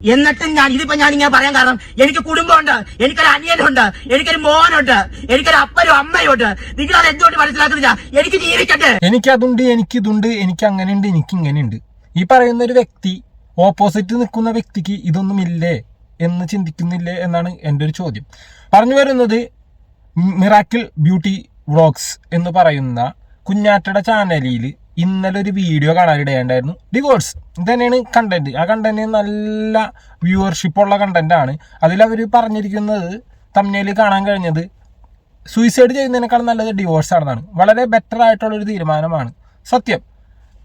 എന്നിട്ടും ഞാൻ ഇതിപ്പോ ഞാൻ ഇങ്ങനെ പറയാൻ കാരണം എനിക്ക് കുടുംബമുണ്ട് എനിക്കൊരു അനിയനുണ്ട് എനിക്കൊരു മോനുണ്ട് എനിക്കൊരു അപ്പനും അമ്മയുണ്ട് നിങ്ങൾ അത് എന്തുകൊണ്ട് മനസ്സിലാക്കുന്നില്ല? എനിക്ക് ജീവിക്കട്ടെ. എനിക്കതുണ്ട് എനിക്കിതുണ്ട് എനിക്ക് അങ്ങനെയുണ്ട് എനിക്ക് ഇങ്ങനെയുണ്ട് ഈ പറയുന്ന ഒരു വ്യക്തി ഓപ്പോസിറ്റ് നിൽക്കുന്ന വ്യക്തിക്ക് ഇതൊന്നുമില്ലേ എന്ന് ചിന്തിക്കുന്നില്ലേ എന്നാണ് എന്റെ ഒരു ചോദ്യം. പറഞ്ഞു വരുന്നത് മിറാക്കിൾ ബ്യൂട്ടി വ്ളോഗ്സ് എന്ന് പറയുന്ന കുഞ്ഞാറ്റയുടെ ചാനലിൽ ഇന്നലെ ഒരു വീഡിയോ കാണാനിടയുണ്ടായിരുന്നു. ഡിവോഴ്സ് ഇത് തന്നെയാണ് കണ്ടന്റ് ആ കണ്ടന്റ് നല്ല വ്യൂവർഷിപ്പ് ഉള്ള കണ്ടന്റ് ആണ്. അവർ പറഞ്ഞിരിക്കുന്നത് തമ്മിൽ കാണാൻ കഴിഞ്ഞത് സൂയിസൈഡ് ചെയ്യുന്നതിനേക്കാൾ നല്ലത് ഡിവോഴ്സ് ആണെന്നാണ്. വളരെ ബെറ്റർ ആയിട്ടുള്ള ഒരു തീരുമാനമാണ്. സത്യം.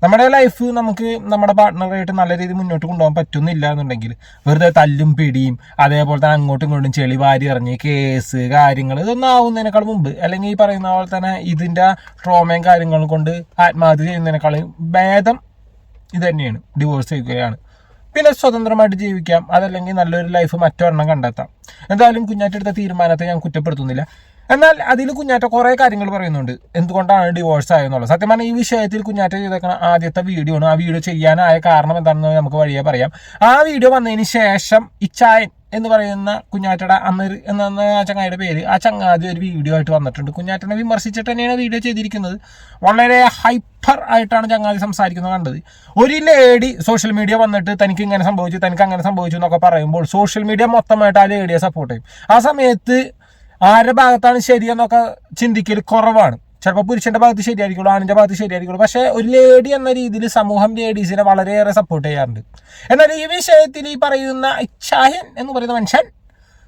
നമ്മുടെ ലൈഫ് നമുക്ക് നമ്മുടെ പാർട്ട്ണറായിട്ട് നല്ല രീതിയിൽ മുന്നോട്ട് കൊണ്ടുപോകാൻ പറ്റുന്നില്ല എന്നുണ്ടെങ്കിൽ വെറുതെ തല്ലും പിടിയും അതേപോലെ തന്നെ അങ്ങോട്ടും ഇങ്ങോട്ടും ചെളി വാരി ഇറങ്ങി കേസ് കാര്യങ്ങൾ ഇതൊന്നും ആവുന്നതിനേക്കാൾ മുമ്പ് അല്ലെങ്കിൽ ഈ പറയുന്ന പോലെ തന്നെ ഇതിന്റെ ട്രോമയും കാര്യങ്ങളും കൊണ്ട് ആത്മഹത്യ ചെയ്യുന്നതിനേക്കാളും ഭേദം ഇത് തന്നെയാണ്. ഡിവോഴ്സ് ചെയ്യുകയാണ്. പിന്നെ സ്വതന്ത്രമായിട്ട് ജീവിക്കാം. അതല്ലെങ്കിൽ നല്ലൊരു ലൈഫ് മറ്റൊരെണ്ണം കണ്ടെത്താം. എന്തായാലും കുഞ്ഞാറ്റെടുത്ത തീരുമാനത്തെ ഞാൻ കുറ്റപ്പെടുത്തുന്നില്ല. എന്നാൽ അതിൽ കുഞ്ഞാറ്റ കുറേ കാര്യങ്ങൾ പറയുന്നുണ്ട്. എന്തുകൊണ്ടാണ് ഡിവോഴ്സ് ആയെന്നുള്ളത്? സത്യം പറഞ്ഞാൽ ഈ വിഷയത്തിൽ കുഞ്ഞാറ്റ ചെയ്തേക്കുന്ന ആദ്യത്തെ വീഡിയോ ആണ് ആ വീഡിയോ ചെയ്യാനായ കാരണം എന്താണെന്ന് നമുക്ക് വഴിയെ പറയാം. ആ വീഡിയോ വന്നതിന് ശേഷം ഇച്ചായൻ എന്ന് പറയുന്ന കുഞ്ഞാറ്റയുടെ അന്നൊരു എന്ന ചങ്ങായിയുടെ പേര് ആ ചങ്ങാതി ഒരു വീഡിയോ ആയിട്ട് വന്നിട്ടുണ്ട്. കുഞ്ഞാറ്റനെ വിമർശിച്ചിട്ട് തന്നെയാണ് വീഡിയോ ചെയ്തിരിക്കുന്നത്. വളരെ ഹൈപ്പർ ആയിട്ടാണ് ചങ്ങാതി സംസാരിക്കുന്നത് കണ്ടത്. ഒരു ലേഡി സോഷ്യൽ മീഡിയ വന്നിട്ട് തനിക്ക് ഇങ്ങനെ സംഭവിച്ചു തനിക്ക് അങ്ങനെ സംഭവിച്ചു എന്നൊക്കെ പറയുമ്പോൾ സോഷ്യൽ മീഡിയ മൊത്തമായിട്ട് ആ ലേഡിയെ സപ്പോർട്ട് ചെയ്യും. ആ സമയത്ത് ആരുടെ ഭാഗത്താണ് ശരിയെന്നൊക്കെ ചിന്തിക്കൽ കുറവാണ്. ചിലപ്പോൾ പുരുഷന്റെ ഭാഗത്ത് ശരിയായിരിക്കുള്ളൂ ആണിന്റെ ഭാഗത്ത് ശരിയായിരിക്കുള്ളൂ. പക്ഷേ ഒരു ലേഡി എന്ന രീതിയിൽ സമൂഹം ലേഡീസിനെ വളരെയേറെ സപ്പോർട്ട് ചെയ്യാറുണ്ട്. എന്നാൽ ഈ വിഷയത്തിൽ ഈ പറയുന്ന ഇച്ഛായൻ എന്ന് പറയുന്ന മനുഷ്യൻ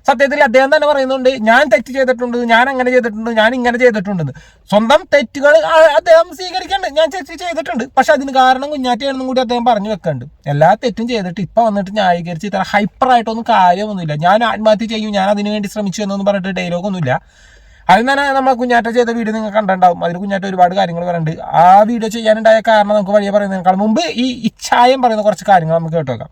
സത്യത്തിൽ അദ്ദേഹം തന്നെ പറയുന്നുണ്ട് ഞാൻ തെറ്റ് ചെയ്തിട്ടുണ്ട് ഞാൻ അങ്ങനെ ചെയ്തിട്ടുണ്ട് ഞാൻ ഇങ്ങനെ ചെയ്തിട്ടുണ്ടെന്ന് സ്വന്തം തെറ്റുകൾ അദ്ദേഹം സ്വീകരിക്കുന്നുണ്ട് ഞാൻ തെറ്റ് ചെയ്തിട്ടുണ്ട്. പക്ഷെ അതിന് കാരണം കുഞ്ഞാറ്റയാണെന്നും കൂടി അദ്ദേഹം പറഞ്ഞു വെക്കുന്നുണ്ട് എല്ലാ തെറ്റും ചെയ്തിട്ട് ഇപ്പം വന്നിട്ട് ന്യായീകരിച്ച് ഇത്ര ഹൈപ്പർ ആയിട്ടൊന്നും കാര്യമൊന്നുമില്ല. ഞാൻ ആത്മഹത്യ ചെയ്യും ഞാൻ അതിനു വേണ്ടി ശ്രമിച്ചു എന്നൊന്നും പറഞ്ഞിട്ട് ഡയലോഗൊന്നുമില്ല അതിന് തന്നെ നമ്മൾ കുഞ്ഞാറ്റ ചെയ്ത വീഡിയോ നിങ്ങൾ കണ്ടിട്ടുണ്ടാവും. അതിൽ കുഞ്ഞാറ്റ ഒരുപാട് കാര്യങ്ങൾ പറയുന്നുണ്ട്. ആ വീഡിയോ ചെയ്യാനുണ്ടായ കാരണം നമുക്ക് വഴിയെ പറയുന്നതിനേക്കാൾ മുമ്പ് ഈ ഇച്ഛായം പറയുന്ന കുറച്ച് കാര്യങ്ങൾ നമുക്ക് കേട്ടു വെക്കാം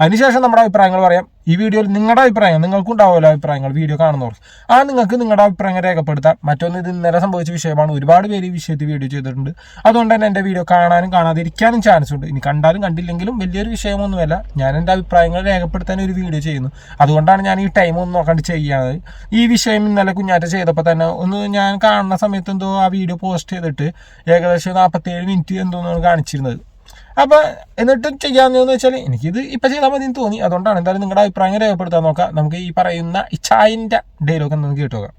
അതിനുശേഷം നമ്മുടെ അഭിപ്രായങ്ങൾ പറയാം. ഈ വീഡിയോയിൽ നിങ്ങളുടെ അഭിപ്രായം നിങ്ങൾക്കും ഉണ്ടാവുമല്ലോ അഭിപ്രായങ്ങൾ വീഡിയോ കാണുന്നവർ. ആ നിങ്ങൾക്ക് നിങ്ങളുടെ അഭിപ്രായങ്ങൾ രേഖപ്പെടുത്താം മറ്റൊന്ന് ഇത് ഇന്നലെ സംഭവിച്ച വിഷയമാണ്. ഒരുപാട് പേര് ഈ വിഷയത്തിൽ വീഡിയോ ചെയ്തിട്ടുണ്ട്. അതുകൊണ്ട് തന്നെ എന്റെ വീഡിയോ കാണാനും കാണാതിരിക്കാനും ചാൻസ് ഉണ്ട്. ഇനി കണ്ടാലും കണ്ടില്ലെങ്കിലും വലിയൊരു വിഷയമൊന്നുമല്ല. ഞാൻ എന്റെ അഭിപ്രായങ്ങൾ രേഖപ്പെടുത്താൻ ഒരു വീഡിയോ ചെയ്യുന്നു. അതുകൊണ്ടാണ് ഞാൻ ഈ ടൈം ഒന്നും നോക്കാണ്ട് ചെയ്യുന്നത് ഈ വിഷയം ഇന്നലെ കുഞ്ഞാറ്റ ചെയ്തപ്പോൾ തന്നെ ഒന്ന് ഞാൻ കാണുന്ന സമയത്ത് എന്തോ ആ വീഡിയോ പോസ്റ്റ് ചെയ്തിട്ട് ഏകദേശം നാൽപ്പത്തേഴ് മിനിറ്റ് എന്തോന്നാണ് കാണിച്ചിരുന്നത്. അപ്പൊ എന്നിട്ടും ചെയ്യാമെന്ന് വെച്ചാൽ എനിക്കിത് ഇപ്പോൾ ചെയ്താൽ മതി എന്ന് തോന്നി. അതുകൊണ്ടാണ് എന്തായാലും നിങ്ങളുടെ അഭിപ്രായം രേഖപ്പെടുത്താൻ നോക്കാം. നമുക്ക് ഈ പറയുന്ന ഇച്ചായന്റെ ഡയലോഗ് നമുക്ക് കേട്ടു നോക്കാം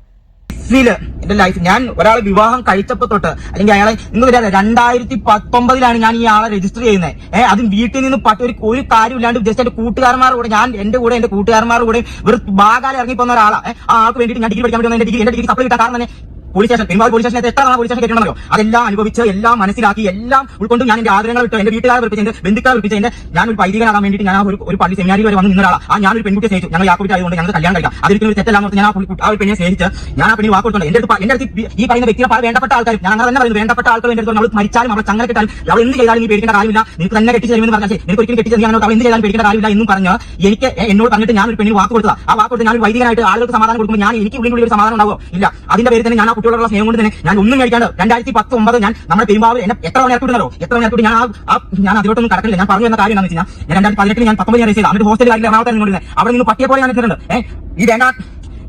എന്റെ ലൈഫ് ഞാൻ ഒരാളെ വിവാഹം കഴിച്ചപ്പോ തൊട്ട് അല്ലെങ്കിൽ അയാളെ ഇന്ന് വരാതെ രണ്ടായിരത്തി പത്തൊമ്പതിലാണ് ഞാൻ ഈ ആളെ രജിസ്റ്റർ ചെയ്യുന്നത്. ഏഹ് അതും വീട്ടിൽ നിന്ന് പറ്റ ഒരു ഒരു കാര്യമില്ലാണ്ട് ജസ്റ്റ് എന്റെ കൂട്ടുകാരന്മാരുടെ കൂടെ ഞാൻ എന്റെ കൂടെ എന്റെ കൂട്ടുകാരന്മാരുടെ കൂടെ ഒരു ബാഗാലി ഇറങ്ങി പോകുന്ന ഒരാളാണ് ആ ആൾക്ക് വേണ്ടിയിട്ട് ഞാൻ ഡിഗ്രി പഠിക്കാൻ വേണ്ടി എന്റെ ഡിഗ്രി എന്റെ ഡിഗ്രി സപ്ലൈ കിട്ടാൻ കാരണം തന്നെ police station Perumal police station എത്ര പോലീസ് സ്റ്റേഷൻ കെട്ടിട്ടുണ്ടോ അതെല്ലാം അനുഭവിച്ച് എല്ലാം മനസ്സിലാക്കി എല്ലാം ഉൾക്കൊണ്ട് ഞാൻ എന്റെ ആഗ്രഹങ്ങൾ വിട്ടു എന്റെ വീട്ടുകാരെ വിളിപ്പിച്ച് എന്റെ ബന്ധുക്കാരെ ഞാൻ ഒരു പൈതികനാകാൻ വേണ്ടിയിട്ട് ഞാൻ ഒരു പള്ളി സെമിനാരിൽ വരെ വന്ന് നിന്നൊരാളാണ് ആ ഞാൻ ഒരു പെൺകുട്ടിയെ സ്നേഹിച്ചു. ഞങ്ങൾ യാക്കോബിറ്റ് ആയതുകൊണ്ട് ഞങ്ങൾ കല്യാണം കഴിക്കാം. അതൊരിക്കലും ഒരു തെറ്റെല്ലാം ഓർത്ത് ഞാൻ ആ ഒരു പെണ്ണിനെ സ്നേഹിച്ച് ഞാൻ ആ പെണ്ണി വാക്ക് കൊടുത്തു എന്റെ അടുത്ത് എന്റെ അടുത്ത് ഈ- പറയുന്ന വ്യക്തിയെ പല വേണ്ടപ്പെട്ട ആൾക്കാർ ഞാൻ തന്നെ പറയുന്നത് വേണ്ടപ്പെട്ട ആൾക്കാർ എന്റെ അടുത്ത് നമ്മൾ മരിച്ചാലും നമ്മൾ ചങ്ങല കിട്ടാലും അവൾ എന്ത് ചെയ്താലും നീ പേടിക്കേണ്ട കാര്യമില്ല. നിനക്ക് തന്നെ കെട്ടി തരുമെന്ന് പറഞ്ഞാൽ നിനക്ക് ഒരിക്കലും കെട്ടിച്ച് ചെയ്യാൻ അവൾ എന്ത് ചെയ്താലും പേടിക്കേണ്ട കാര്യമില്ല എന്നും പറഞ്ഞ് എനിക്ക് എന്നോട് പറഞ്ഞിട്ട് ഞാൻ ഒരു പെണ്ണിന് വാക്ക് കൊടുത്തത്. ആ വാക്ക് കൊടുത്ത് ഞാൻ ഒരു വൈദികനായിട്ട് ആളുകൾക്ക് സമാധാനം കൊടുക്കുമ്പോൾ ഞാൻ എനിക്ക് ഉള്ളിൽ ഒരു സമാധാനം ഉണ്ടാവും ഇല്ല. അതിന്റെ പേര് തന്നെ ഞാൻ ആ കുട്ടികളുള്ള സ്നേഹം കൊണ്ട് തന്നെ ഞാൻ ഒന്നും കഴിക്കാണ്ട് രണ്ടായിരത്തി പത്ത് ഒമ്പത് ഞാൻ നമ്മുടെ പെരുമ്പാവ് എന്നെ എത്ര മണി ഇറക്കിട്ടുണ്ടല്ലോ എത്ര മണി ഇറക്കിട്ട് ഞാൻ ആ- ഞാൻ അതിലോട്ടൊന്നും കടക്കില്ല ഞാൻ പറഞ്ഞു എന്ന കാര്യം എന്താണെന്ന് വെച്ചാൽ ഞാൻ രണ്ടായിരത്തി പതിനെട്ടിൽ ഞാൻ പത്തൊമ്പത് ഞാൻ അവരുടെ ഹോസ്റ്റലിൽ കാര്യത്തിൽ എറണാകുളത്ത് അവിടെ നിന്ന് പട്ടിയെ പോലെ ഞാൻ എത്തിയിട്ടുണ്ട്. ഏഹ് ഈ വേണ്ട.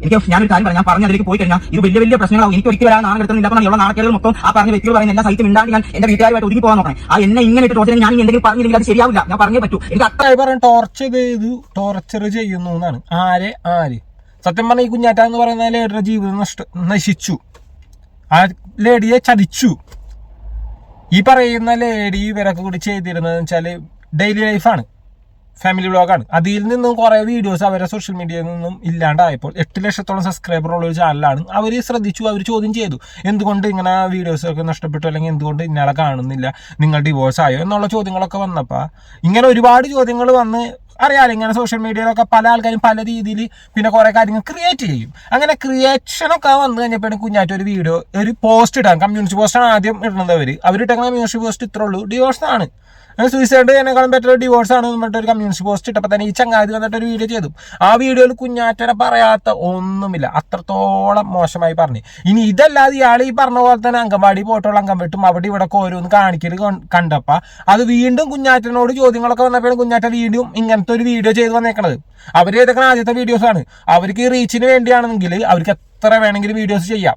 എനിക്ക് ഞാനൊരു കാര്യം പറഞ്ഞു ഞാൻ പറഞ്ഞ അതിലേക്ക് പോയി കഴിഞ്ഞാൽ ഇത് വലിയ വലിയ പ്രശ്നങ്ങളാവും. എനിക്ക് ഒരിക്കലും നാളെ എടുത്തില്ല അപ്പോൾ ഉള്ള നാളെ മൊത്തം ആ പറഞ്ഞ വ്യക്തികൾ പറയുന്ന എല്ലാ സൈറ്റും ഉണ്ടാകും ഞാൻ എന്റെ വീട്ടുകാരുമായിട്ട് ഒതുങ്ങി പോകാൻ നോക്കണം. ആ എന്നെ ഇങ്ങനെ ഇട്ട് ടോർച്ചർ ഞാൻ എന്തെങ്കിലും പറഞ്ഞില്ലെങ്കിൽ അത് ശരിയാവില്ല. ഞാൻ പറഞ്ഞേ പറ്റൂ. എനിക്ക് അത്ര ടോർച്ചർ ചെയ്തു ടോർച്ചർ ചെയ്യുന്നു എന്നാണ്. ആരെ? ആര്? സത്യം പറഞ്ഞ ഈ കുഞ്ഞാറ്റ എന്ന് പറയുന്ന അവരുടെ ജീവിതം നഷ്ട നശിച്ചു. ആ ലേഡിയെ ചതിച്ചു. ഈ പറയുന്ന ലേഡി ഇവരൊക്കെ കൂടി ചെയ്തിരുന്നത് വെച്ചാൽ ഡെയിലി ലൈഫാണ് ഫാമിലി വ്ളോഗാണ് അതിൽ നിന്നും കുറേ വീഡിയോസ് അവരെ സോഷ്യൽ മീഡിയയിൽ നിന്നും ഇല്ലാണ്ടായപ്പോൾ എട്ട് ലക്ഷത്തോളം സബ്സ്ക്രൈബർ ഉള്ള ഒരു ചാനലാണ് അവർ ശ്രദ്ധിച്ചു അവർ ചോദ്യം ചെയ്തു. എന്തുകൊണ്ട് ഇങ്ങനെ വീഡിയോസ് ഒക്കെ നഷ്ടപ്പെട്ടു? അല്ലെങ്കിൽ എന്തുകൊണ്ട് ഇന്നലെ കാണുന്നില്ല? നിങ്ങൾ ഡിവോഴ്സ് ആയോ? എന്നുള്ള ചോദ്യങ്ങളൊക്കെ വന്നപ്പോൾ ഇങ്ങനെ ഒരുപാട് ചോദ്യങ്ങൾ വന്ന് അറിയാലോ ഇങ്ങനെ സോഷ്യൽ മീഡിയയിലൊക്കെ പല ആൾക്കാരും പല രീതിയിൽ പിന്നെ കുറേ കാര്യങ്ങൾ ക്രിയേറ്റ് ചെയ്യും. അങ്ങനെ ക്രിയേഷനൊക്കെ വന്നു കഴിഞ്ഞപ്പോൾ കുഞ്ഞാറ്റ് ഒരു വീഡിയോ ഒരു പോസ്റ്റ് ഇടാൻ. കമ്മ്യൂണിറ്റി പോസ്റ്റാണ് ആദ്യം ഇടുന്നത് അവർ അവരിട്ടങ്ങനെ കമ്മ്യൂണിറ്റി പോസ്റ്റ് ഇത്ര ഉള്ളൂ. ഡിവോഴ്സ് ആണ്. സൂയിസൈഡ് ചെയ്യുന്നതിനേക്കാളും ബെറ്റർ ഡിവോഴ്സ് ആണ് എന്നിട്ട് ഒരു കമ്മ്യൂണിറ്റി പോസ്റ്റ് ഇട്ടപ്പോൾ തന്നെ ഈ ചങ്ങാതി വന്നിട്ട് ഒരു വീഡിയോ ചെയ്തു. ആ വീഡിയോയിൽ കുഞ്ഞാറ്റനെ പറയാത്ത ഒന്നുമില്ല. അത്രത്തോളം മോശമായി പറഞ്ഞു. ഇനി ഇതല്ലാതെ ഇയാൾ ഈ പറഞ്ഞ പോലെ തന്നെ അംഗൻവാടി പോയിട്ടുള്ള അംഗം വെട്ടും അവിടെ ഇവിടെ ഓരോന്ന് കാണിക്കൽ കണ്ടപ്പോൾ അത് വീണ്ടും കുഞ്ഞാറ്റനോട് ചോദ്യങ്ങളൊക്കെ വന്നപ്പോഴും കുഞ്ഞാറ്റ വീണ്ടും ഇങ്ങനത്തെ ഒരു വീഡിയോ ചെയ്ത് വന്നേക്കണത്. അവർ ചെയ്തേക്കണ ആദ്യത്തെ വീഡിയോസ് ആണ്. അവർക്ക് ഈ റീച്ചിന് വേണ്ടിയാണെങ്കിൽ അവർക്ക് എത്ര വേണമെങ്കിലും വീഡിയോസ് ചെയ്യാം.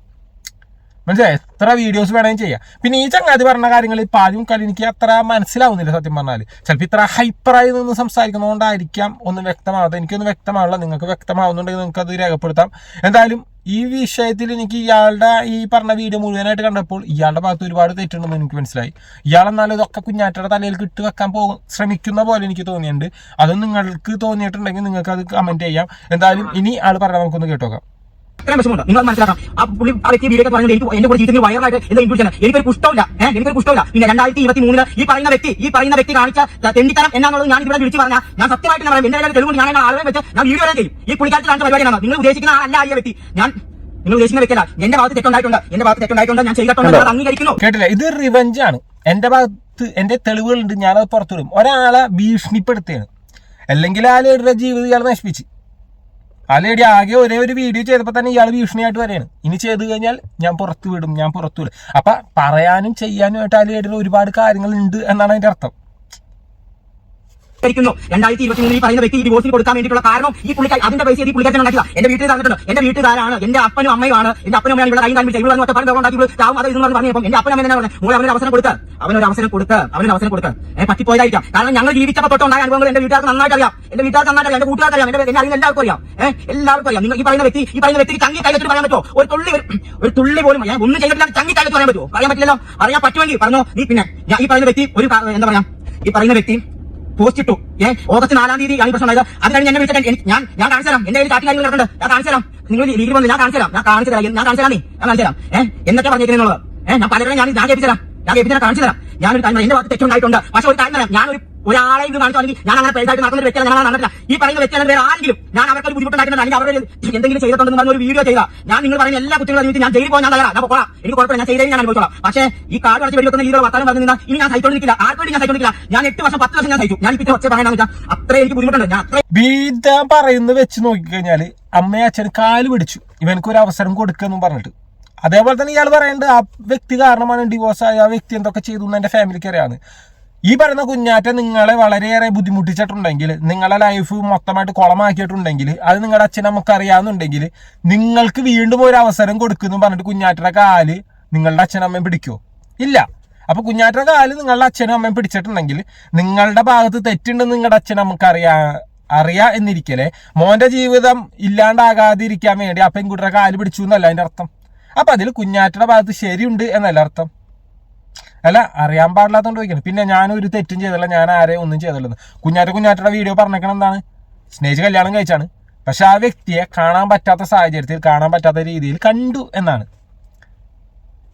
മനസ്സിലായി? എത്ര വീഡിയോസ് വേണമെങ്കിൽ ചെയ്യാം. പിന്നെ ഈ ചങ്ങാതി പറഞ്ഞ കാര്യങ്ങൾ ഇപ്പം ആദ്യം കാലം എനിക്ക് അത്ര മനസ്സിലാവുന്നില്ല സത്യം പറഞ്ഞാൽ ചിലപ്പോൾ ഇത്ര ഹൈപ്പറായി നിന്ന് സംസാരിക്കുന്നതുകൊണ്ടായിരിക്കാം ഒന്നും വ്യക്തമാവാതെ. എനിക്കൊന്നും വ്യക്തമാവില്ല. നിങ്ങൾക്ക് വ്യക്തമാവുന്നുണ്ടെങ്കിൽ നിങ്ങൾക്ക് അത് രേഖപ്പെടുത്താം. എന്തായാലും ഈ വിഷയത്തിൽ എനിക്ക് ഇയാളുടെ ഈ പറഞ്ഞ വീഡിയോ മുഴുവനായിട്ട് കണ്ടപ്പോൾ ഇയാളുടെ ഭാഗത്ത് ഒരുപാട് തെറ്റുണ്ടെന്ന് എനിക്ക് മനസ്സിലായി. ഇയാൾ എന്നാലും ഇതൊക്കെ കുഞ്ഞാറ്റയുടെ തലയിൽ ഇട്ട് വെക്കാൻ പോ ശ്രമിക്കുന്ന പോലെ എനിക്ക് തോന്നിയിട്ടുണ്ട്. അത് നിങ്ങൾക്ക് തോന്നിയിട്ടുണ്ടെങ്കിൽ നിങ്ങൾക്ക് അത് കമന്റ് ചെയ്യാം. എന്തായാലും ഇനി ആൾ പറഞ്ഞാൽ നമുക്കൊന്ന് കേട്ടോക്കാം. ഇത്രയും വിഷമമുണ്ട്? നിങ്ങൾ അത് മനസ്സിലാക്കാം ആ പുള്ളി ആ വ്യക്തി വീഡിയോ പറയുന്നത് എനിക്ക് എന്റെ കൂടെ ജീവിതത്തിൽ വയറായിട്ട് എന്താ ഇൻക്ലൂഷൻ ചെയ്യണം. എനിക്കൊരു പുഷ്ടമില്ല ഏഹ് എനിക്കൊരു പുഷ്ടമില്ല പിന്നെ രണ്ടായിരത്തി ഇരുപത്തി മൂന്നിൽ ഈ പറയുന്ന വ്യക്തി ഈ പറയുന്ന വ്യക്തി കാണിച്ച തെണ്ടിത്തരം എന്നാന്നുള്ളത് ഞാൻ ഇവിടെ വിളിച്ചു പറഞ്ഞാൽ ഞാൻ സത്യമായിട്ട് പറയാം എന്റെ തെളിവുണ്ട്. ഞാൻ ആളെ ആളുകളെ വെച്ച് ഞാൻ വീഡിയോ ചെയ്യും. ഈ പുള്ളിക്കാരത്തിൽ കാണിച്ച പരിപാടിയാണ് നിങ്ങൾ ഉദ്ദേശിക്കുന്ന ആളല്ല ആ വ്യക്തി. ഞാൻ നിങ്ങൾ ഉദ്ദേശിക്കുന്ന വ്യക്തിയല്ല എന്റെ ഭാഗത്ത് തെറ്റുണ്ടായിട്ടുണ്ട്. എന്റെ ഭാഗത്ത് തെറ്റുണ്ടായിട്ടുണ്ട്. ഞാൻ ചെയ്തിട്ടുണ്ട്. അത് അംഗീകരിക്കുന്നു. കേട്ടില്ല? ഇത് റിവഞ്ച് ആണ്. എന്റെ ഭാഗത്ത് എന്റെ തെളിവുകളുണ്ട്. ഞാനത് പുറത്തുവിടും ഒരാളെ ഭീഷണിപ്പെടുത്തുകയാണ് അല്ലെങ്കിൽ ആ ജീവിതം ഇയാൾ നശിപ്പിച്ച്. ലേഡി ആകെ ഒരേ ഒരു വീഡിയോ ചെയ്തപ്പോൾ തന്നെ ഇയാൾ ഭീഷണിയായിട്ട് വരെയാണ് ഇനി ചെയ്ത് കഴിഞ്ഞാൽ ഞാൻ പുറത്തു വിടും ഞാൻ പുറത്തു വിടും. അപ്പം പറയാനും ചെയ്യാനുമായിട്ട് ലേഡിയിൽ ഒരുപാട് കാര്യങ്ങൾ ഉണ്ട് എന്നാണ് അതിന്റെ അർത്ഥം. ിക്കുന്നു രണ്ടായിരത്തി ഇരുപത്തി മൂന്നിൽ പറയുന്ന വ്യക്തി ഈ ഡിവോഴ്സിന് കൊടുക്കാൻ വേണ്ടിയിട്ടുള്ള കാരണം ഈ പുള്ളിക്കാരി അതിന്റെ പൈസ ഈ പുള്ളിക്കാരൻ ഉണ്ടാക്കില്ല എന്റെ വീട്ടിൽ തന്നിട്ടുണ്ട്. എന്റെ വീട്ടുകാരാണ്. എന്റെ അപ്പനും അമ്മയുമാണ് എന്റെ അപ്പനും അമ്മയാണ് ഇവിടെ കൈ കാണിച്ചു ഇവിടെ ഒറ്റ പറഞ്ഞു ഉണ്ടാക്കി ചാവും. അത് ഇതെന്ന് പറഞ്ഞപ്പോൾ എന്റെ അപ്പനും അമ്മ പറഞ്ഞു മോളെ അവനൊരു അവസരം കൊടുക്കുക അവനൊരു അവസരം കൊടുക്കുക അവനൊരു അവസരം ഏഹ് പറ്റിപ്പോയതായിരിക്കാം. കാരണം ഞങ്ങൾ ജീവിച്ചപ്പോൾ തൊട്ടുണ്ടായ അനുഭവങ്ങൾ എന്റെ വീട്ടുകാർക്ക് നന്നായിട്ട് അറിയാം. എന്റെ വീട്ടുകാർക്ക് നന്നായിട്ട് അറിയാം. എന്റെ കൂട്ടുകാർക്ക് അറിയാം. എന്റെ എന്നെ അറിയുന്ന എല്ലാവർക്കും അറിയാം. എല്ലാവർക്കും അറിയാം. നിങ്ങൾ ഈ പറയുന്ന വ്യക്തി ഈ പറയുന്ന വ്യക്തിക്ക് ചങ്ങി കൈവച്ചിട്ട് പറയാൻ പറ്റുമോ? ഒരു തുള്ളി ഒരു- തുള്ളി പോലും ഞാൻ ഒന്നും ചെയ്തിട്ടില്ല ചങ്ങി കൈവച്ച് പറയാൻ പറ്റുമോ? പറയാൻ പറ്റില്ലല്ലോ. അറിയാൻ പറ്റുമെങ്കിൽ പറഞ്ഞോ. നീ പിന്നെ ഞാൻ ഈ പറയുന്ന വ്യക്തി ഒരു എന്താ പറയാ? ഈ പറയുന്ന വ്യക്തി പോസ്റ്റ് ഇട്ടു ഏ ഓഗസ്റ്റ് നാലാം തീയതി ആണ് പ്രശ്നം ഉണ്ടായത്. അത് കഴിഞ്ഞ് എന്നെ വിളിച്ചിട്ട് ഞാൻ ഞാൻ കാണിച്ചു തരാം എന്റെ കയ്യിൽ കാര്യങ്ങൾ കിടക്കുന്നുണ്ട് ഞാൻ കാണിച്ചു തരാം നിങ്ങൾ ലീഗിൽ വന്ന് ഞാൻ കാണിച്ചു തരാം ഞാൻ കാണിച്ചു തരാം ഞാൻ കാണിച്ചു തരാം ഞാൻ കാണിച്ചു തരാം ഏഹ് എന്നൊക്കെ പറഞ്ഞിരിക്കുന്നത് ഏഹ് ഞാൻ പലരും ഞാൻ ഞാൻ കേൾപ്പിച്ചു തരാം ഞാൻ കേൾപ്പിച്ചു തരാം കാണിച്ചു തരാം ഞാനൊരു കാര്യം എന്റെ ഭാഗത്ത് തെറ്റുണ്ടായിട്ടുണ്ട്. പക്ഷെ ഒരു കാര്യം ഞാനൊരു ഒരാളെ ഇത് കാണിച്ചു അല്ലെങ്കിൽ ഞാൻ അങ്ങനെ പേഴ്സായിട്ട് നടക്കുന്ന ഒരു ഞാൻ നടന്നില്ല ഈ പറയുന്ന വ്യക്തിയാണ് വേറെ ആരെങ്കിലും ഞാൻ അവർക്ക് ഒരു ബുദ്ധിമുട്ടുണ്ടായിട്ടുണ്ട് അല്ലെങ്കിൽ അവരുടെ എന്തെങ്കിലും ചെയ്തിട്ടുണ്ടെന്ന് പറഞ്ഞ ഒരു വീഡിയോ ചെയ്താൽ ഞാൻ നിങ്ങൾ പറയുന്ന എല്ലാ കുറ്റങ്ങളും ഞാൻ ജയിലിൽ പോകാൻ ഞാൻ തയ്യാറാണ്. പോകാം. എനിക്ക് കുഴപ്പമില്ല ഞാൻ ചെയ്തേ ഞാൻ അനുഭവിച്ചോളാം. പക്ഷേ ഈ കാർഡ് അടച്ച് വെടിവെക്കുന്ന രീതിയിലുള്ള വർത്താനം പറഞ്ഞു നിന്നാൽ ഇനി ഞാൻ സഹിച്ചോണ്ടിരിക്കില്ല. ആർക്കും ഞാൻ സഹിച്ചോണ്ടിരിക്കില്ല. ഞാൻ എട്ട് വർഷം പത്ത് വർഷം ഞാൻ സഹിച്ചു. ഞാൻ ഇപ്പം ഒച്ച പറയാനാന്ന് വെച്ചാൽ അത്ര എനിക്ക് ബുദ്ധിമുട്ടുണ്ട്. ഞാൻ ബീത പറയുന്നത് വെച്ച് നോക്കിക്കഴിഞ്ഞാൽ അമ്മയും അച്ഛൻ കാൽ പിടിച്ചു. ഇവനക്ക് ഒരു അവസരം കൊടുക്കുമെന്നും പറഞ്ഞിട്ട്. അതേപോലെ തന്നെ ഇയാൾ പറയുന്നുണ്ട് ആ വ്യക്തി കാരണമാണ് ഡിവോഴ്സ് ആയ ആ വ്യക്തി എന്തൊക്കെ ചെയ്തു എന്ന് എന്റെ ഫാമിലിക്ക് ഈ പറയുന്ന കുഞ്ഞാറ്റ നിങ്ങളെ വളരെയേറെ ബുദ്ധിമുട്ടിച്ചിട്ടുണ്ടെങ്കിൽ നിങ്ങളെ ലൈഫ് മൊത്തമായിട്ട് കുളമാക്കിയിട്ടുണ്ടെങ്കിൽ അത് നിങ്ങളുടെ അച്ഛൻ നമുക്ക് അറിയാമെന്നുണ്ടെങ്കിൽ നിങ്ങൾക്ക് വീണ്ടും ഒരു അവസരം കൊടുക്കുന്നു പറഞ്ഞിട്ട് കുഞ്ഞാറ്റയുടെ കാൽ നിങ്ങളുടെ അച്ഛനും അമ്മയും പിടിക്കുമോ ഇല്ല. അപ്പൊ കുഞ്ഞാറ്റയുടെ കാൽ നിങ്ങളുടെ അച്ഛനും അമ്മയും പിടിച്ചിട്ടുണ്ടെങ്കിൽ നിങ്ങളുടെ ഭാഗത്ത് തെറ്റുണ്ടെന്ന് നിങ്ങളുടെ അച്ഛൻ നമുക്ക് അറിയാ അറിയാ എന്നിരിക്കലേ മോന്റെ ജീവിതം ഇല്ലാണ്ടാകാതിരിക്കാൻ വേണ്ടി ആ പെൺകുട്ടിയുടെ കാൽ പിടിച്ചു എന്നല്ല അതിന്റെ അർത്ഥം. അപ്പൊ അതിൽ കുഞ്ഞാറ്റയുടെ ഭാഗത്ത് ശരിയുണ്ട് എന്നല്ല അർത്ഥം. അല്ല അറിയാൻ പാടില്ലാത്തതുകൊണ്ട് ചോദിക്കണം. പിന്നെ ഞാൻ ഒരു തെറ്റും ചെയ്തില്ല ഞാൻ ആരെയും ഒന്നും ചെയ്തില്ലെന്ന്. കുഞ്ഞാറ്റ കുഞ്ഞാറ്റയുടെ വീഡിയോ പറഞ്ഞേക്കണം എന്താണ് സ്നേഹിച്ച് കല്യാണം കഴിച്ചാണ്. പക്ഷെ ആ വ്യക്തിയെ കാണാൻ പറ്റാത്ത സാഹചര്യത്തിൽ കാണാൻ പറ്റാത്ത രീതിയിൽ കണ്ടു എന്നാണ്.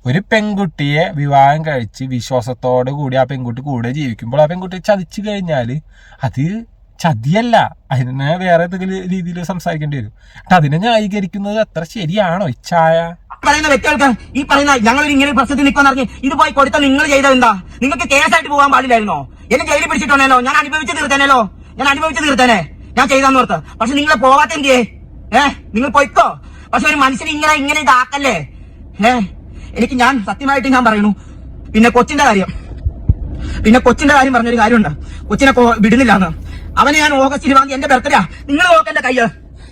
ഒരു പെൺകുട്ടിയെ വിവാഹം കഴിച്ച് വിശ്വാസത്തോടു കൂടി ആ പെൺകുട്ടി കൂടെ ജീവിക്കുമ്പോൾ ആ പെൺകുട്ടി ചതിച്ചു കഴിഞ്ഞാൽ അത് ചതിയല്ല. അതിനെ വേറെ എന്തെങ്കിലും രീതിയിൽ സംസാരിക്കേണ്ടി വരും. അതിനെ ന്യായീകരിക്കുന്നത് അത്ര ശരിയാണോ? ഇച്ഛായ പറയുന്ന വ്യക്തികൾക്ക് ഈ പറയുന്ന ഞങ്ങൾ ഇങ്ങനെ പ്രശ്നത്തിൽ നിൽക്കുന്ന അറിഞ്ഞ് ഇത് പോയി കൊടുത്ത നിങ്ങൾ ചെയ്തത് എന്താ? നിങ്ങൾക്ക് കേസായിട്ട് പോകാൻ പാടില്ലായിരുന്നോ? എന്നെ ജയിലിൽ പിടിച്ചിട്ടുണ്ടല്ലോ ഞാൻ അനുഭവിച്ചു തീർത്തേനല്ലോ ഞാൻ അനുഭവിച്ചു തീർത്തേനെ? ഞാൻ ചെയ്താന്ന് ഓർത്ത്. പക്ഷെ നിങ്ങൾ പോവാത്ത എന്തിയേ? ഏ? നിങ്ങൾ പോയിക്കോ. പക്ഷെ ഒരു മനുഷ്യനെ ഇങ്ങനെ ഇങ്ങനെ ഇതാക്കല്ലേ? ഏ? എനിക്ക് ഞാൻ സത്യമായിട്ട് ഞാൻ പറയുന്നു. പിന്നെ കൊച്ചിന്റെ കാര്യം. പിന്നെ കൊച്ചിന്റെ കാര്യം പറഞ്ഞൊരു കാര്യമുണ്ട്. കൊച്ചിനെ വിടുന്നില്ലാന്ന്. അവനെ ഞാൻ ഓഗസ്റ്റ് ഇരുപതാം എന്റെ ബർത്ത്ഡേ നിങ്ങൾ നോക്കെന്റെ കയ്യ്.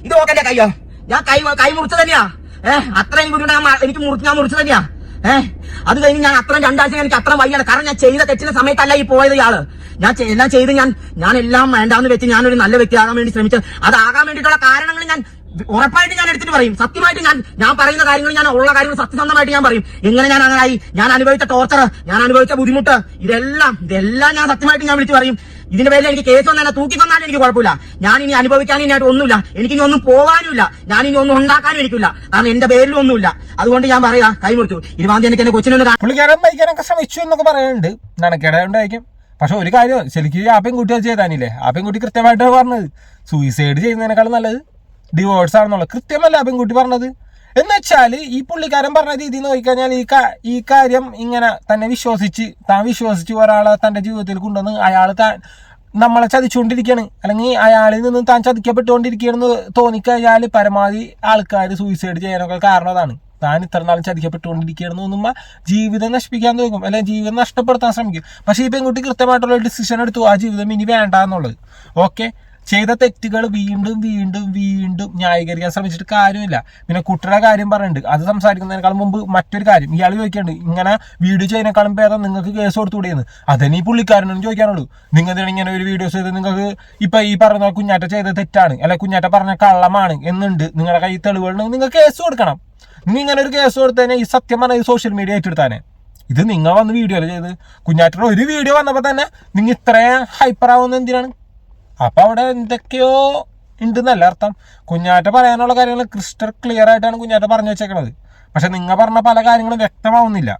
ഇത് നോക്കെന്റെ കയ്യ്. ഞാൻ കൈ കൈ മുറിച്ചു തന്നെയാ. ഏഹ് അത്രയും കൂടി എനിക്ക് മുറിച്ച് ഞാൻ മുറിച്ചു തന്നെയാ. ഏഹ് അത് കഴിഞ്ഞ് ഞാൻ അത്രയും രണ്ടാഴ്ച എനിക്ക് അത്ര വയ്യാണ് കാരണം ഞാൻ ചെയ്ത തെറ്റിന്റെ സമയത്തല്ല ഈ പോയത് ഇയാൾ. ഞാൻ എല്ലാം ചെയ്ത് ഞാൻ ഞാൻ എല്ലാം വേണ്ടാന്ന് വെച്ച് ഞാൻ ഒരു നല്ല വ്യക്തിയാകാൻ വേണ്ടി ശ്രമിച്ചത്. അതാകാൻ വേണ്ടിയിട്ടുള്ള കാരണങ്ങൾ ഞാൻ ഉറപ്പായിട്ട് ഞാൻ എടുത്തിട്ട് പറയും. സത്യമായിട്ട് ഞാൻ ഞാൻ പറയുന്ന കാര്യങ്ങൾ ഞാൻ ഉള്ള കാര്യങ്ങൾ സത്യസന്ധമായിട്ട് ഞാൻ പറയും. എങ്ങനെ ഞാൻ അങ്ങനെ ആയി ഞാൻ അനുഭവിച്ച ടോർച്ചർ ഞാൻ അനുഭവിച്ച ബുദ്ധിമുട്ട് ഇതെല്ലാം ഇതെല്ലാം ഞാൻ സത്യമായിട്ട് ഞാൻ വിളിച്ചു പറയും. ഇതിന്റെ പേരിൽ എനിക്ക് കേസ് വന്നാൽ തൂക്കി തന്നാലും എനിക്ക് കുഴപ്പമില്ല. ഞാൻ ഇനി അനുഭവിക്കാൻ ഇനിയായിട്ട് ഒന്നുമില്ല. എനിക്ക് ഇനി ഒന്നും പോകാനുമില്ല ഞാൻ ഇനി ഒന്നും ഉണ്ടാക്കാനും എനിക്കില്ല. കാരണം എന്റെ പേരിൽ ഒന്നുമില്ല. അതുകൊണ്ട് ഞാൻ പറയാ കൈമുറിച്ചു ഇരുപതാം തീയതി എനിക്ക് എന്റെ കൊച്ചിനൊന്ന് പുള്ളിക്കാരൻ ബൈക്കാനൊക്കെ ശ്രമിച്ചു എന്നൊക്കെ പറയുന്നുണ്ട്. നടക്കേണ്ടതായിരിക്കും പക്ഷെ ഒരു കാര്യം ശരിക്കും ആ കുട്ടി ചെയ്താനില്ലേ? ആ കുട്ടി കൃത്യമായിട്ടാണ് പറഞ്ഞത്. സൂയിസൈഡ് ചെയ്യുന്നതിനേക്കാളും നല്ലത്. ഡിവോഴ്സ് ആണെന്നുള്ളത് കൃത്യമല്ല പെൺകുട്ടി പറഞ്ഞത്. എന്ന് വെച്ചാൽ ഈ പുള്ളിക്കാരൻ പറഞ്ഞ രീതി നോക്കിക്കഴിഞ്ഞാൽ ഈ ഈ കാര്യം ഇങ്ങനെ തന്നെ വിശ്വസിച്ച് താൻ വിശ്വസിച്ച് ഒരാളെ തന്റെ ജീവിതത്തിൽ കൊണ്ടുവന്ന് അയാൾ താൻ നമ്മളെ ചതിച്ചുകൊണ്ടിരിക്കുകയാണ്. അല്ലെങ്കിൽ അയാളിൽ നിന്നും താൻ ചതിക്കപ്പെട്ടുകൊണ്ടിരിക്കുകയാണെന്ന് തോന്നിക്കഴിഞ്ഞാൽ പരമാവധി ആൾക്കാർ സൂയിസൈഡ് ചെയ്യാനൊക്കെ കാരണം അതാണ്. താൻ ഇത്ര നാളും ചതിക്കപ്പെട്ടുകൊണ്ടിരിക്കുകയാണെന്ന് തോന്നുമ്പോൾ ജീവിതം നശിപ്പിക്കാൻ തോന്നും അല്ലെങ്കിൽ ജീവിതം നഷ്ടപ്പെടുത്താൻ ശ്രമിക്കും. പക്ഷേ ഈ പെൺകുട്ടി കൃത്യമായിട്ടുള്ള ഡിസിഷൻ എടുത്തു. ആ ജീവിതം ഇനി വേണ്ട എന്നുള്ളത് ഓക്കെ ചെയ്ത തെറ്റുകൾ വീണ്ടും വീണ്ടും വീണ്ടും ന്യായീകരിക്കാൻ ശ്രമിച്ചിട്ട് കാര്യമില്ല. പിന്നെ കുട്ടിയുടെ കാര്യം പറയുന്നുണ്ട് അത് സംസാരിക്കുന്നതിനേക്കാൾ മുമ്പ് മറ്റൊരു കാര്യം. ഇയാൾ ചോദിക്കുന്നുണ്ട് ഇങ്ങനെ വീഡിയോ ചെയ്യുന്നതിനേക്കാളും ഭേദം നിങ്ങൾക്ക് കേസ് കൊടുത്തുകൂടിയെന്ന്? അതന്നെ ഈ പുള്ളിക്കാരനോട് ചോദിക്കാനുള്ളൂ നിങ്ങൾ ഇങ്ങനെ ഒരു വീഡിയോസ് ചെയ്ത് നിങ്ങൾക്ക് ഇപ്പൊ ഈ പറഞ്ഞ കുഞ്ഞാറ്റ ചെയ്ത തെറ്റാണ്. അല്ലെ കുഞ്ഞാറ്റ പറഞ്ഞ കള്ളമാണ് എന്നുണ്ട്. നിങ്ങളുടെ കയ്യിൽ തെളിവുകളുണ്ടെങ്കിൽ നിങ്ങൾ കേസ് കൊടുക്കണം. നിങ്ങൾ ഇങ്ങനെ ഒരു കേസ് കൊടുത്തേനെ ഈ സത്യം പറഞ്ഞ ഈ സോഷ്യൽ മീഡിയ ഏറ്റെടുത്താനെ? ഇത് നിങ്ങൾ വന്ന് വീഡിയോ ചെയ്ത്. കുഞ്ഞാറ്റയുടെ ഒരു വീഡിയോ വന്നപ്പോൾ തന്നെ നിങ്ങൾ ഇത്രയും ഹൈപ്പർ ആവുന്ന എന്തിനാണ്? അപ്പൊ അവിടെ എന്തൊക്കെയോ ഉണ്ടെന്നല്ല അർത്ഥം. കുഞ്ഞാറ്റ പറയാനുള്ള കാര്യങ്ങൾ ക്രിസ്റ്റർ ക്ലിയർ ആയിട്ടാണ് കുഞ്ഞാറ്റ പറഞ്ഞു വെച്ചേക്കണത്. പക്ഷെ നിങ്ങൾ പറഞ്ഞ പല കാര്യങ്ങളും വ്യക്തമാവുന്നില്ല.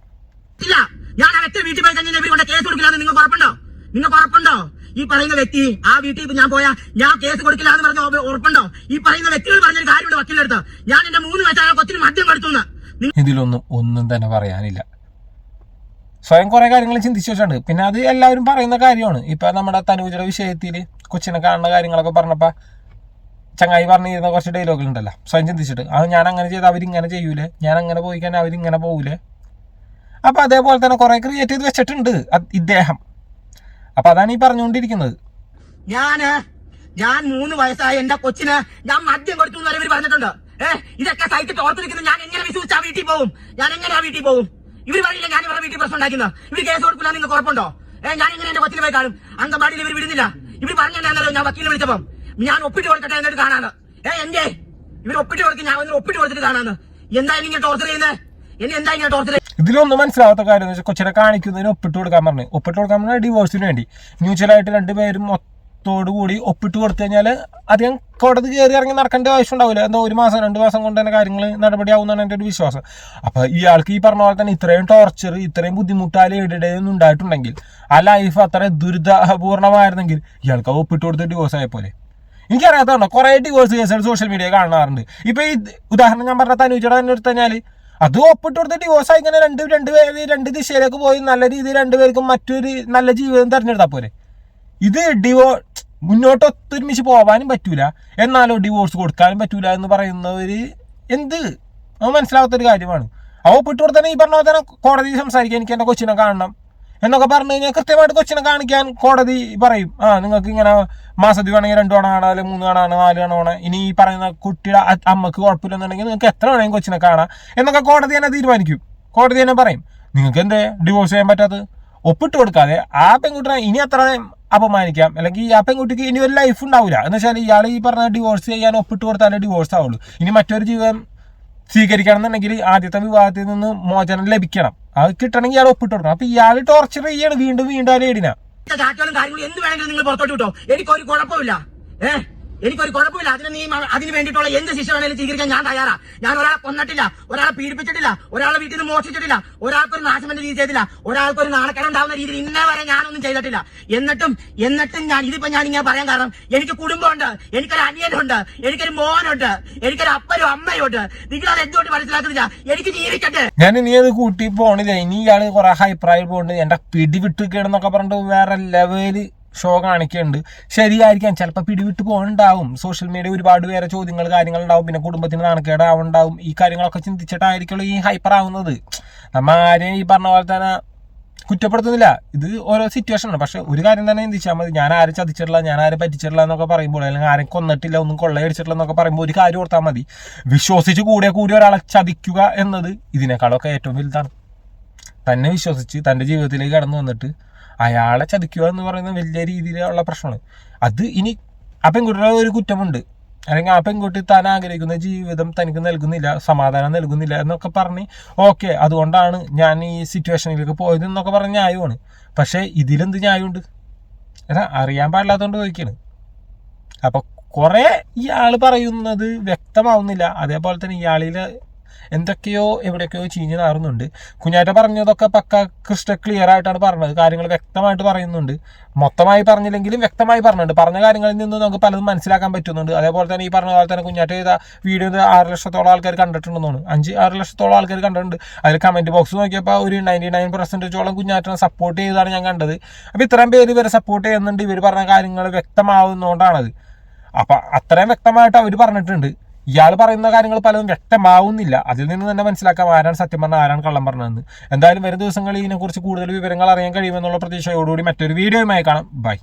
ഇല്ല. ഞാൻ വ്യക്തി വീട്ടിൽ പോയി ഇവർ കൊണ്ട് കേസ് കൊടുക്കില്ല എന്ന് നിങ്ങൾ ഉറപ്പുണ്ടോ? നിങ്ങൾ ഉറപ്പുണ്ടോ? ഈ പറയുന്ന വ്യക്തി ആ വീട്ടിൽ ഇപ്പൊ ഞാൻ പോയാ ഞാൻ കേസ് കൊടുക്കില്ല എന്ന് പറഞ്ഞ ഉറ- ഉറപ്പുണ്ടോ? ഈ പറയുന്ന വ്യക്തികൾ പറഞ്ഞൊരു കാര്യമുണ്ട് വക്കീലെടുത്ത്. ഞാൻ എന്റെ മൂന്ന് വയസ്സായ കൊച്ചിന് മദ്യം കൊടുത്തു ഇതിലൊന്നും ഒന്നും തന്നെ പറയാനില്ല. സ്വയം കുറെ കാര്യങ്ങൾ ചിന്തിച്ചു വെച്ചിട്ടുണ്ട്. പിന്നെ അത് എല്ലാവരും പറയുന്ന കാര്യമാണ്. ഇപ്പൊ നമ്മുടെ തനൂജയുടെ വിഷയത്തിൽ കൊച്ചിനെ കാണുന്ന കാര്യങ്ങളൊക്കെ പറഞ്ഞപ്പോൾ ചങ്ങായി പറഞ്ഞിരുന്ന കുറച്ച് ഡയലോഗുകൾ ഉണ്ടല്ലോ. സ്വയം ചിന്തിച്ചിട്ട്. അത് ഞാൻ അങ്ങനെ ചെയ്ത് അവരിങ്ങനെ ചെയ്യൂലേ? ഞാൻ അങ്ങനെ പോയി കഴിഞ്ഞാൽ അവരിങ്ങനെ പോകൂലേ അപ്പോൾ അതേപോലെ തന്നെ കുറേ ക്രിയേറ്റ് ചെയ്ത് വെച്ചിട്ടുണ്ട് ഇദ്ദേഹം. അപ്പോൾ അതാണ് ഈ പറഞ്ഞുകൊണ്ടിരിക്കുന്നത്. ഞാൻ ഞാൻ മൂന്ന് വയസ്സായ എന്റെ കൊച്ചിന് ഞാൻ മദ്യം കൊടുത്തു എന്ന് ഇവർ പറഞ്ഞിട്ടുണ്ട്. ഏഹ് ഇതൊക്കെ സൈറ്റ് തോർത്തിരിക്കുന്നത് ഞാൻ എങ്ങനെ വിശ്വസിച്ച് ആ വീട്ടിൽ പോകും ഞാൻ എങ്ങനെ ആ വീട്ടിൽ പോകും ഇവർ പറയില്ല ഞാൻ ഇവരുടെ വീട്ടിൽ പ്രശ്നം ഉണ്ടാക്കുന്നത് ഇവർ കേസ് കൊടുക്കില്ല നിങ്ങൾക്ക് ഉറപ്പുണ്ടോ? ഏഹ് ഞാൻ എങ്ങനെ എന്റെ കൊച്ചിനെ പോയി കാണും? അങ്കമാടിയിൽ ഇവർ വിടുന്നില്ല. ഇവർ പറഞ്ഞോ ഞാൻ വക്കീലിനെ വിളിച്ചപ്പം. ഞാൻ ഒപ്പിട്ട് കൊടുക്കട്ടെ എന്നിട്ട് കാണാന്ന്. ഏ എന്റെ ഇവർ ഒപ്പിട്ട് കൊടുക്കും ഞാൻ വന്നിട്ട് ഒപ്പിട്ട് കൊടുത്തിട്ട് കാണാന്ന്. എന്തായാലും ഇങ്ങനെ ടോർച്ചർ ചെയ്യുന്നേ? എന്നെ എന്താ ഇങ്ങനെ ടോർച്ചർ ഇതിലൊന്നും മനസ്സിലാവാത്ത കാര്യം എന്ന് വെച്ചാൽ കൊച്ചിനെ കാണിക്കുന്നതിന് ഒപ്പിട്ട് കൊടുക്കാൻ പറഞ്ഞു. ഒപ്പിട്ട് കൊടുക്കാൻ പറഞ്ഞാൽ ഡിവോഴ്സിന് വേണ്ടി. മ്യൂച്വലായിട്ട് രണ്ടുപേരും മൊത്തോടു കൂടി ഒപ്പിട്ട് കൊടുത്തു കഴിഞ്ഞാൽ അധികം കോടതി കയറി ഇറങ്ങി നടക്കേണ്ട ആവശ്യം ഉണ്ടാവില്ല. എന്തോ ഒരു മാസം രണ്ട് മാസം കൊണ്ട് തന്നെ കാര്യങ്ങൾ നടപടിയാവുന്നതാണ് എന്റെ ഒരു വിശ്വാസം. അപ്പോൾ ഇയാൾക്ക് ഈ പറഞ്ഞ പോലെ തന്നെ ഇത്രയും ടോർച്ചർ ഇത്രയും ബുദ്ധിമുട്ടാൽ ഇടയൊന്നും ഉണ്ടായിട്ടുണ്ടെങ്കിൽ ആ ലൈഫ് അത്ര ദുരിതപൂർണമായിരുന്നെങ്കിൽ ഇയാൾക്ക് അത് ഒപ്പിട്ട് കൊടുത്ത് ഡിവോഴ്സ് ആയ പോലെ എനിക്കറിയാത്തതുണ്ടോ കുറേ ഡിവോഴ്സ് കേസുകൾ സോഷ്യൽ മീഡിയ കാണാറുണ്ട്. ഇപ്പൊ ഈ ഉദാഹരണം ഞാൻ പറഞ്ഞ തനുജയുടെ തന്നെ എടുത്തു കഴിഞ്ഞാൽ അത് ഒപ്പിട്ട് കൊടുത്ത് ഡിവോഴ്സ് ആയി ഇങ്ങനെ രണ്ട് രണ്ട് പേര് രണ്ട് ദിശയിലേക്ക് പോയി നല്ല രീതിയിൽ രണ്ടുപേർക്കും മറ്റൊരു നല്ല ജീവിതം തിരഞ്ഞെടുത്താൽ പോലെ ഇത് ഡിവോ മുന്നോട്ട് ഒത്തൊരുമിച്ച് പോകാനും പറ്റൂല. എന്നാലോ ഡിവോഴ്സ് കൊടുക്കാനും പറ്റൂല എന്ന് പറയുന്നവർ എന്ത്? അത് മനസ്സിലാവാത്തൊരു കാര്യമാണ്. അവ ഒപ്പിട്ട് കൊടുത്തന്നെ ഈ പറഞ്ഞ തന്നെ കോടതി സംസാരിക്കാൻ എനിക്ക് എന്റെ കൊച്ചിനെ കാണണം എന്നൊക്കെ പറഞ്ഞു കഴിഞ്ഞാൽ കൃത്യമായിട്ട് കൊച്ചിനെ കാണിക്കാൻ കോടതി പറയും. ആ നിങ്ങൾക്ക് ഇങ്ങനെ മാസത്തിൽ വേണമെങ്കിൽ രണ്ടു തവണ കാണാം അല്ലെങ്കിൽ മൂന്ന് കാണാണ് കാണാം നാല് കാണാണ് ഇനി ഈ പറയുന്ന കുട്ടിയുടെ അമ്മയ്ക്ക് കുഴപ്പമില്ലെന്നുണ്ടെങ്കിൽ നിങ്ങൾക്ക് എത്ര വേണമെങ്കിൽ കൊച്ചിനെ കാണാം എന്നൊക്കെ കോടതി തന്നെ തീരുമാനിക്കും. കോടതി തന്നെ പറയും. നിങ്ങൾക്ക് എന്തേ ഡിവോഴ്സ് ചെയ്യാൻ പറ്റാത്തത്? ഒപ്പിട്ട് കൊടുക്കാതെ ആ പെൺകുട്ടിനെ ഇനി അത്ര അപമാനിക്കാം. അല്ലെങ്കിൽ ആ പെൺകുട്ടിക്ക് ഇനി ഒരു ലൈഫ് ഉണ്ടാവില്ല എന്ന് വെച്ചാൽ ഇയാൾ ഈ പറഞ്ഞ ഡിവോഴ്സ് ചെയ്യാൻ ഒപ്പിട്ട് കൊടുത്താലേ ഡിവോഴ്സ് ആവുള്ളൂ. ഇനി മറ്റൊരു ജീവിതം സ്വീകരിക്കണം എന്നുണ്ടെങ്കിൽ ആദ്യത്തെ വിവാഹത്തിൽ നിന്ന് മോചനം ലഭിക്കണം. അത് കിട്ടണമെങ്കിൽ ഇയാൾ ഒപ്പിട്ട് കൊടുക്കണം. അപ്പൊ ഇയാൾ ടോർച്ചർ ചെയ്യാണ്. വീണ്ടും വീണ്ടും ആ കാര്യങ്ങളും എന്ത് വേണമെങ്കിലും നിങ്ങൾ പുറത്തോട്ട് വിട്ടോ. എനിക്കൊരു കുഴപ്പമില്ല. ഏഹ് എനിക്കൊരു കുഴപ്പമില്ല. അതിന് നീ അതിന് വേണ്ടിയിട്ടുള്ള എന്ത് ശിക്ഷ വേണേലും സ്വീകരിക്കാൻ ഞാൻ തയ്യാറാ. ഞാൻ ഒരാളെ കൊന്നിട്ടില്ല. ഒരാളെ പീഡിപ്പിച്ചിട്ടില്ല. ഒരാളെ വീട്ടിൽ നിന്ന് മോഷിച്ചിട്ടില്ല ഒരാൾക്കൊരു നാശമെന്ന രീതി ചെയ്തില്ല ഒരാൾക്കൊരു നാണക്കേട് ഉണ്ടാവുന്ന രീതിയിൽ ഇന്നേ വരെ ഞാനൊന്നും ചെയ്തിട്ടില്ല. എന്നിട്ടും എന്നിട്ടും ഞാൻ ഇതിപ്പോ ഞാൻ ഇങ്ങനെ പറയാൻ കാരണം എനിക്ക് കുടുംബമുണ്ട്. എനിക്കൊരു അനിയനുണ്ട്. എനിക്കൊരു മോനുണ്ട്. എനിക്കൊരു അപ്പനും അമ്മയും ഉണ്ട്. അത് എന്തുകൊണ്ട് മനസ്സിലാക്കുന്നില്ല? എനിക്ക് ജീവിക്കട്ടെ. ഞാൻ നീ അത് കൂട്ടി പോണില്ല? ഇനി ഇയാൾ കുറെ അഭിപ്രായം പോകുന്നുണ്ട് എന്റെ പിടി വിട്ട് കേടെന്നൊക്കെ പറഞ്ഞിട്ട് വേറെ ലെവൽ ഷോ കാണിക്കുന്നുണ്ട് ശരിയായിരിക്കാം. ചിലപ്പോൾ പിടിവിട്ട് പോകുന്നുണ്ടാവും സോഷ്യൽ മീഡിയ ഒരുപാട് പേരെ ചോദ്യങ്ങൾ കാര്യങ്ങൾ ഉണ്ടാവും. പിന്നെ കുടുംബത്തിന് നാണക്കേടാവുണ്ടാവും. ഈ കാര്യങ്ങളൊക്കെ ചിന്തിച്ചിട്ടായിരിക്കുള്ളൂ ഈ ഹൈപ്പർ ആവുന്നത്. നമ്മൾ ആരെയും ഈ പറഞ്ഞ പോലെ തന്നെ കുറ്റപ്പെടുത്തുന്നില്ല. ഇത് ഓരോ സിറ്റുവേഷൻ ആണ്. പക്ഷെ ഒരു കാര്യം തന്നെ ചിന്തിച്ചാൽ മതി. ഞാൻ ആരെ ചതിച്ചിട്ടില്ല ഞാൻ ആരെ പറ്റിച്ചിട്ടില്ല എന്നൊക്കെ പറയുമ്പോൾ അല്ലെങ്കിൽ ആരും കൊന്നിട്ടില്ല ഒന്നും കൊള്ളയടിച്ചിട്ടില്ല എന്നൊക്കെ പറയുമ്പോൾ ഒരു കാര്യം ഓർത്താൽ മതി. വിശ്വസിച്ച് കൂടെ കൂടി ഒരാളെ ചതിക്കുക എന്നത് ഇതിനേക്കാളൊക്കെ ഏറ്റവും വലുതാണ്. തന്നെ വിശ്വസിച്ച് തന്റെ ജീവിതത്തിലേക്ക് കടന്നു വന്നിട്ട് അയാളെ ചതിക്കുക എന്ന് പറയുന്നത് വലിയ രീതിയിലുള്ള പ്രശ്നമാണ്. അത് ഇനി ആ പെൺകുട്ടിയുടെ ഒരു കുറ്റമുണ്ട്. അല്ലെങ്കിൽ ആ പെൺകുട്ടി താൻ ആഗ്രഹിക്കുന്ന ജീവിതം തനിക്ക് നൽകുന്നില്ല സമാധാനം നൽകുന്നില്ല എന്നൊക്കെ പറഞ്ഞ് ഓക്കെ അതുകൊണ്ടാണ് ഞാൻ ഈ സിറ്റുവേഷനിലേക്ക് പോയത് എന്നൊക്കെ പറഞ്ഞ ന്യായമാണ് പക്ഷേ ഇതിലെന്ത് ന്യായമുണ്ട്? അതാ അറിയാൻ പാടില്ലാത്തതുകൊണ്ട് ചോദിക്കാണ്. അപ്പോൾ കുറേ ഇയാൾ പറയുന്നത് വ്യക്തമാവുന്നില്ല. അതേപോലെ തന്നെ ഇയാളിലെ എന്തൊക്കെയോ എവിടെയൊക്കെയോ ചീഞ്ഞ് നാറുന്നുണ്ട്. കുഞ്ഞാറ്റ പറഞ്ഞതൊക്കെ പക്ക ക്രിസ്റ്റൽ ക്ലിയർ ആയിട്ടാണ് പറഞ്ഞത്. കാര്യങ്ങൾ വ്യക്തമായിട്ട് പറയുന്നുണ്ട്. മൊത്തമായി പറഞ്ഞില്ലെങ്കിലും വ്യക്തമായി പറഞ്ഞിട്ടുണ്ട്. പറഞ്ഞ കാര്യങ്ങളിൽ നിന്ന് നമുക്ക് പലതും മനസ്സിലാക്കാൻ പറ്റുന്നുണ്ട്. അതേപോലെ തന്നെ ഈ പറഞ്ഞ പോലെ തന്നെ കുഞ്ഞാറ്റ ചെയ്ത വീഡിയോ ആറ് ലക്ഷത്തോളം ആൾക്കാർ കണ്ടിട്ടുണ്ടെന്നാണ്. അഞ്ച് ആറ് ലക്ഷത്തോളം ആൾക്കാർ കണ്ടിട്ടുണ്ട്. അതിൽ കമന്റ് ബോക്സ് നോക്കിയപ്പോൾ ഒരു നയന്റി നയൻ പെർസെന്റേജോളം കുഞ്ഞാറ്റിനെ സപ്പോർട്ട് ചെയ്താണ് ഞാൻ കണ്ടത്. അപ്പോൾ ഇത്രയും പേര് ഇവരെ സപ്പോർട്ട് ചെയ്യുന്നുണ്ട്. ഇവർ പറഞ്ഞ കാര്യങ്ങൾ വ്യക്തമാവുന്നതുകൊണ്ടാണത് അപ്പം അത്രയും വ്യക്തമായിട്ട് അവർ പറഞ്ഞിട്ടുണ്ട്. ഇയാൾ പറയുന്ന കാര്യങ്ങൾ പലതും വ്യക്തമാവുന്നില്ല. അതിൽ നിന്ന് തന്നെ മനസ്സിലാക്കാം ആരാണ് സത്യം പറഞ്ഞ ആരാണ് കള്ളം പറഞ്ഞതെന്ന്. എന്തായാലും വരും ദിവസങ്ങളിൽ ഇതിനെക്കുറിച്ച് കൂടുതൽ വിവരങ്ങൾ അറിയാൻ കഴിയുമെന്നുള്ള പ്രതീക്ഷയോടുകൂടി മറ്റൊരു വീഡിയോയുമായി കാണാം. ബൈ